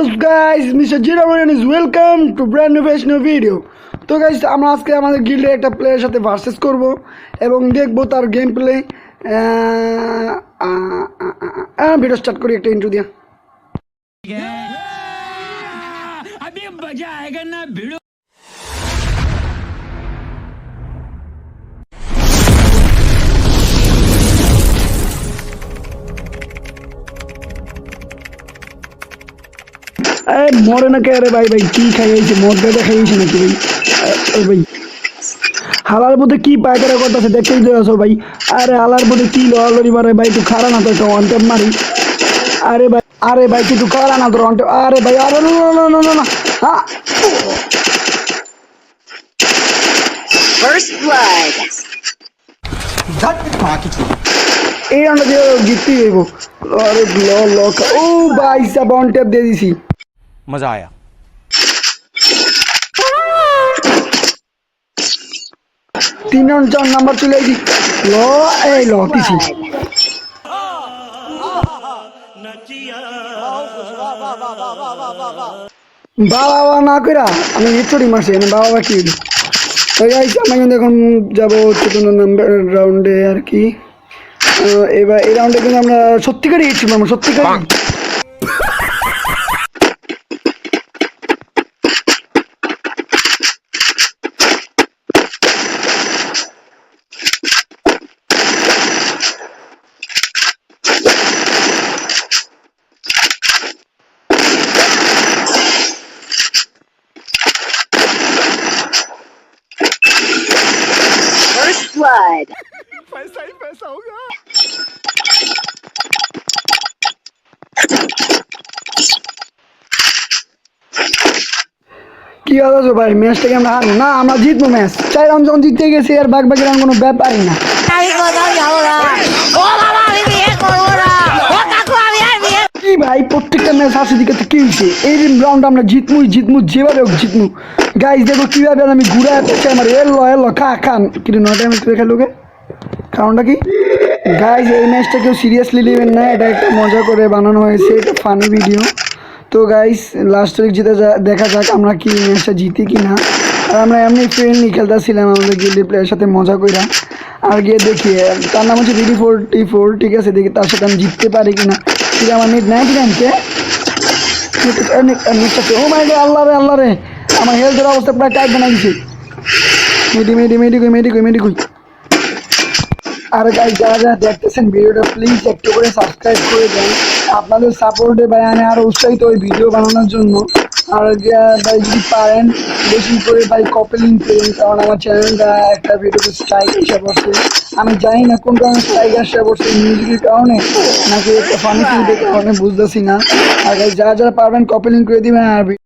What is guys? Mr. Jira Ryan is welcome to brand new fresh new. তো guys আমরা আজকে আমাদের গিল্ডে একটা প্লেয়ারের সাথে ভার্সেস করব এবং দেখব তার গেম প্লে ভিডিও স্টার্ট করি, একটা ইন্ট্রো দিয়া আরে মরে না কে রে ভাই ভাই কি খাইয়েছে মদ গাঁজা খাইয়েছে নাকি ভাই? আরে ভাই। হালার মধ্যে কি পায়কারা করতেছে দেখতেই তো আছো ভাই। আরে হালার মধ্যে কি লড়ালড়ি মারে ভাই তুই খারা না তো একটা ওয়ান ট্যাপ মারি। আরে ভাই আরে ভাই তুই তুই খারা না তোর ওয়ান ট্যাপ আরে ভাই আরে না না না না না হ্যাঁ First blood. এই রাউন্ডে দিয়ে জিততেই হইব। আরে ল ল ও ভাই সাব ওয়ান ট্যাপ দিয়ে দিছি। मजा आया তিন রাউন্ড চার নাম্বার চলে আইছি ল এই ল দিছি বাবা বাবা না কইরা আমি হেডশটই মারছি আমি বাবা বা কি হইলো? তো গাইস আমি কিন্তু এখন যাবো চতুর্থ নাম্বার রাউন্ডে আর কি আহ, এবার এই রাউন্ডে কিন্তু আমরা সত্যিকারই হেডশট মারবো সত্যিকারই Blood. কি আছো ভাই? ম্যাচটাকে আমরা হারবো? না, আমরা জিতবো ম্যাচ চার রাউন্ড যখন জিততে গেছি আর বাঘ বাকি কোনো ব্যাপারই না। কি ভাই, প্রত্যেকটা ম্যাচ হাসি দিকে তো কি হয়েছে? এই রাউন্ড আমরা জিতমু জিতমু যেভাবে হোক জিতমু গাইজ দেখো কীভাবে আমি ঘুরে পেছে আমার এলো এলো খা খান কিন্তু নয়টা ম্যাচ করে খেলোকে কারণটা কি গাইজ এই ম্যাচটা কেউ সিরিয়াসলি নেবেন না এটা একটা মজা করে বানানো হয়েছে এটা ফানি ভিডিও তো গাইস লাস্ট উইক জিতে যা দেখা যাক আমরা কি ম্যাচটা জিতি কি না আর আমরা এমনি ফ্রেন্ডলি খেলতেছিলাম আমাদের গিল্ডি প্লেয়ারের সাথে মজা কইরা আর গিয়ে দেখি তার নাম হচ্ছে বিডি ফোরটি ফোর ঠিক আছে দেখি তার সাথে আমি জিততে পারি কি না ঠিক আমার নেট নাই আছে ও মাই আল্লাহ রে আল্লাহ রে আমার হেলথের অবস্থা প্রায় টাইট বানাই দিছে। মেডি মেডি মেডি কই মেডি কই মেডি কই। আর গাইজ যারা যারা দেখতেছেন ভিডিওটা প্লিজ একটু করে সাবস্ক্রাইব করে দেন। আপনাদের সাপোর্টে ভাই আমি আরও উৎসাহিত ওই ভিডিও বানানোর জন্য। আর ভাই যদি পারেন, বেশি করে ভাই কপেলিং করুন, কারণ আমার চ্যানেলটা একটা ভিডিওতে স্ট্রাইক এসে বসে আমি জানি না কোন কারণে স্ট্রাইক আসে বসে মিউজিকের কারণে, নাকি একটা ফানি কারণে, বুঝতেছি না। আর যারা যারা পারবেন কপেলিং করে দিবেন আর